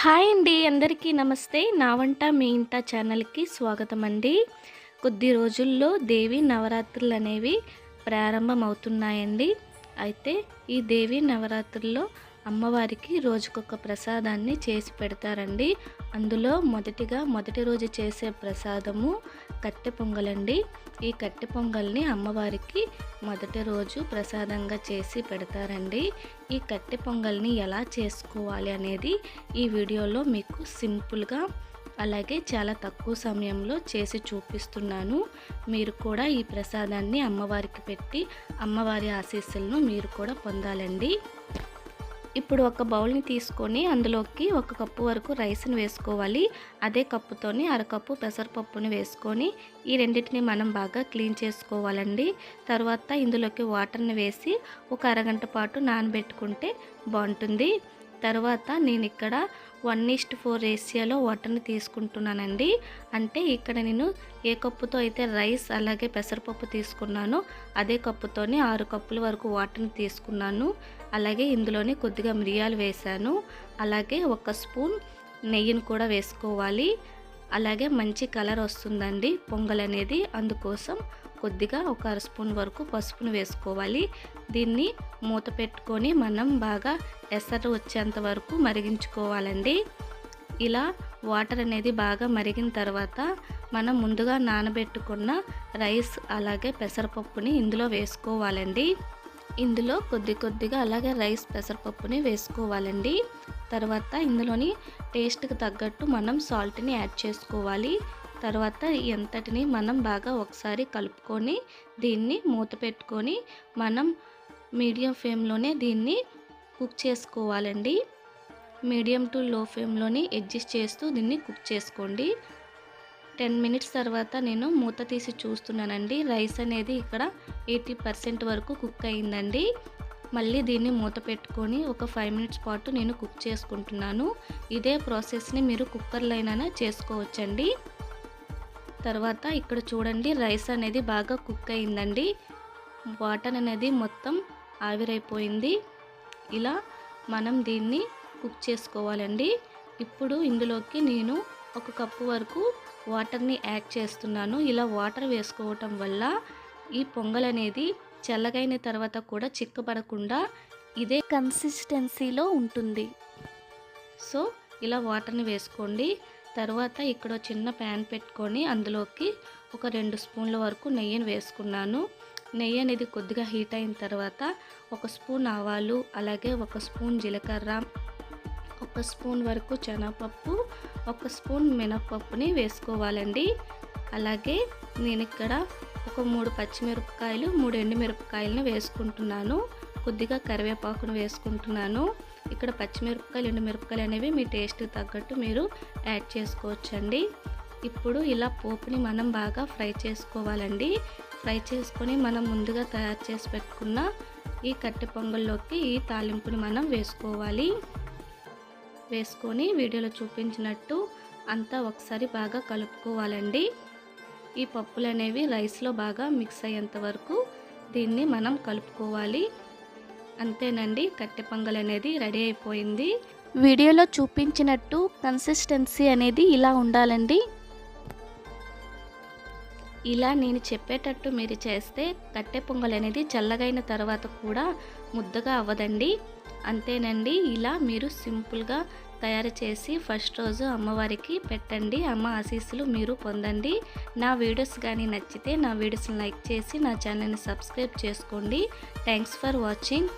Hi అండి అందరికీ నమస్తే. నా వంట మీ ఇంట ఛానల్కి స్వాగతం అండి కొద్ది రోజుల్లో దేవి నవరాత్రులు అనేవి ప్రారంభమవుతున్నాయండి. అయితే ఈ దేవి నవరాత్రుల్లో అమ్మవారికి రోజుకొక ప్రసాదాన్ని చేసి పెడతారండి. అందులో మొదటిగా మొదటి రోజు చేసే ప్రసాదము కట్టె పొంగలండి. ఈ కట్టె పొంగల్ని అమ్మవారికి మొదటి రోజు ప్రసాదంగా చేసి పెడతారండి. ఈ కట్టె పొంగల్ని ఎలా చేసుకోవాలి అనేది ఈ వీడియోలో మీకు సింపుల్గా అలాగే చాలా తక్కువ సమయంలో చేసి చూపిస్తున్నాను. మీరు కూడా ఈ ప్రసాదాన్ని అమ్మవారికి పెట్టి అమ్మవారి ఆశీస్సులను మీరు కూడా పొందాలండి. ఇప్పుడు ఒక బౌల్ని తీసుకొని అందులోకి ఒక కప్పు వరకు రైస్ని వేసుకోవాలి. అదే కప్పుతోని అరకప్పు పెసరపప్పుని వేసుకొని ఈ రెండింటిని మనం బాగా క్లీన్ చేసుకోవాలండి. తర్వాత ఇందులోకి వాటర్ని వేసి ఒక అరగంట పాటు నానబెట్టుకుంటే బాగుంటుంది. తర్వాత నేను ఇక్కడ వన్ ఈస్ట్ ఫోర్ రేషియోలో వాటర్ని తీసుకుంటున్నానండి. అంటే ఇక్కడ నేను ఏ కప్పుతో అయితే రైస్ అలాగే పెసరపప్పు తీసుకున్నానో అదే కప్పుతోని ఆరు కప్పుల వరకు వాటర్ని తీసుకున్నాను. అలాగే ఇందులోనే కొద్దిగా మిరియాలు వేశాను. అలాగే ఒక స్పూన్ నెయ్యిని కూడా వేసుకోవాలి. అలాగే మంచి కలర్ వస్తుందండి పొంగల్ అనేది అందుకోసం కొద్దిగా ఒక అర స్పూన్ వరకు పసుపును వేసుకోవాలి. దీన్ని మూత పెట్టుకొని మనం బాగా ఎసరు వచ్చేంత వరకు మరిగించుకోవాలండి. ఇలా వాటర్ అనేది బాగా మరిగిన తర్వాత మనం ముందుగా నానబెట్టుకున్న రైస్ అలాగే పెసరపప్పుని ఇందులో వేసుకోవాలండి. ఇందులో కొద్ది కొద్దిగా అలాగే రైస్ పెసరపప్పుని వేసుకోవాలండి. తర్వాత ఇందులోని టేస్ట్కి తగ్గట్టు మనం సాల్ట్ని యాడ్ చేసుకోవాలి. తర్వాత ఎంతటిని మనం బాగా ఒకసారి కలుపుకొని దీన్ని మూత పెట్టుకొని మనం మీడియం ఫ్లేమ్లోనే దీన్ని కుక్ చేసుకోవాలండి. మీడియం టు లో ఫ్లేమ్లోనే అడ్జస్ట్ చేస్తూ దీన్ని కుక్ చేసుకోండి. టెన్ మినిట్స్ తర్వాత నేను మూత తీసి చూస్తున్నానండి. రైస్ అనేది ఇక్కడ ఎయిటీ పర్సెంట్ వరకు కుక్ అయిందండి. మళ్ళీ దీన్ని మూత పెట్టుకొని ఒక ఫైవ్ మినిట్స్ పాటు నేను కుక్ చేసుకుంటున్నాను. ఇదే ప్రాసెస్ని మీరు కుక్కర్లో చేసుకోవచ్చండి. తర్వాత ఇక్కడ చూడండి రైస్ అనేది బాగా కుక్ అయిందండి. వాటర్ అనేది మొత్తం ఆవిరైపోయింది. ఇలా మనం దీన్ని కుక్ చేసుకోవాలండి. ఇప్పుడు ఇందులోకి నేను ఒక కప్పు వరకు వాటర్ని యాడ్ చేస్తున్నాను. ఇలా వాటర్ వేసుకోవటం వల్ల ఈ పొంగల్ అనేది చల్లగైన తర్వాత కూడా చిక్కబడకుండా ఇదే కన్సిస్టెన్సీలో ఉంటుంది. సో ఇలా వాటర్ని వేసుకోండి. తర్వాత ఇక్కడ చిన్న ప్యాన్ పెట్టుకొని అందులోకి ఒక రెండు స్పూన్ల వరకు నెయ్యిని వేసుకున్నాను. నెయ్యి అనేది కొద్దిగా హీట్ అయిన తర్వాత ఒక స్పూన్ ఆవాలు అలాగే ఒక స్పూన్ జీలకర్ర ఒక స్పూన్ వరకు శనగపప్పు ఒక స్పూన్ మినపప్పుని వేసుకోవాలండి. అలాగే నేను ఇక్కడ ఒక మూడు పచ్చిమిరపకాయలు మూడు ఎండుమిరపకాయలను వేసుకుంటున్నాను. కొద్దిగా కరివేపాకును వేసుకుంటున్నాను. ఇక్కడ పచ్చిమిరపకాయలు ఎండుమిరపకాయలు అనేవి మీ టేస్ట్ తగ్గట్టు మీరు యాడ్ చేసుకోవచ్చండి. ఇప్పుడు ఇలా పోపుని మనం బాగా ఫ్రై చేసుకోవాలండి. ఫ్రై చేసుకొని మనం ముందుగా తయారు చేసి పెట్టుకున్న ఈ కట్టె పొంగల్లోకి ఈ తాలింపుని మనం వేసుకోవాలి. వేసుకొని వీడియోలో చూపించినట్టు అంతా ఒకసారి బాగా కలుపుకోవాలండి. ఈ పప్పులు అనేవి రైస్లో బాగా మిక్స్ అయ్యేంత వరకు దీన్ని మనం కలుపుకోవాలి. అంతేనండి. కట్టె పొంగల్ అనేది రెడీ అయిపోయింది. వీడియోలో చూపించినట్టు కన్సిస్టెన్సీ అనేది ఇలా ఉండాలండి. ఇలా నేను చెప్పేటట్టు మీరు చేస్తే కట్టె పొంగల్ అనేది చల్లగైన తర్వాత కూడా ముద్దగా అవ్వదండి. అంతేనండి. ఇలా మీరు సింపుల్గా తయారు చేసి ఫస్ట్ రోజు అమ్మవారికి పెట్టండి. అమ్మ ఆశీస్సులు మీరు పొందండి. నా వీడియోస్ కానీ నచ్చితే నా వీడియోస్ని లైక్ చేసి నా ఛానల్ని సబ్స్క్రైబ్ చేసుకోండి. Thanks for watching.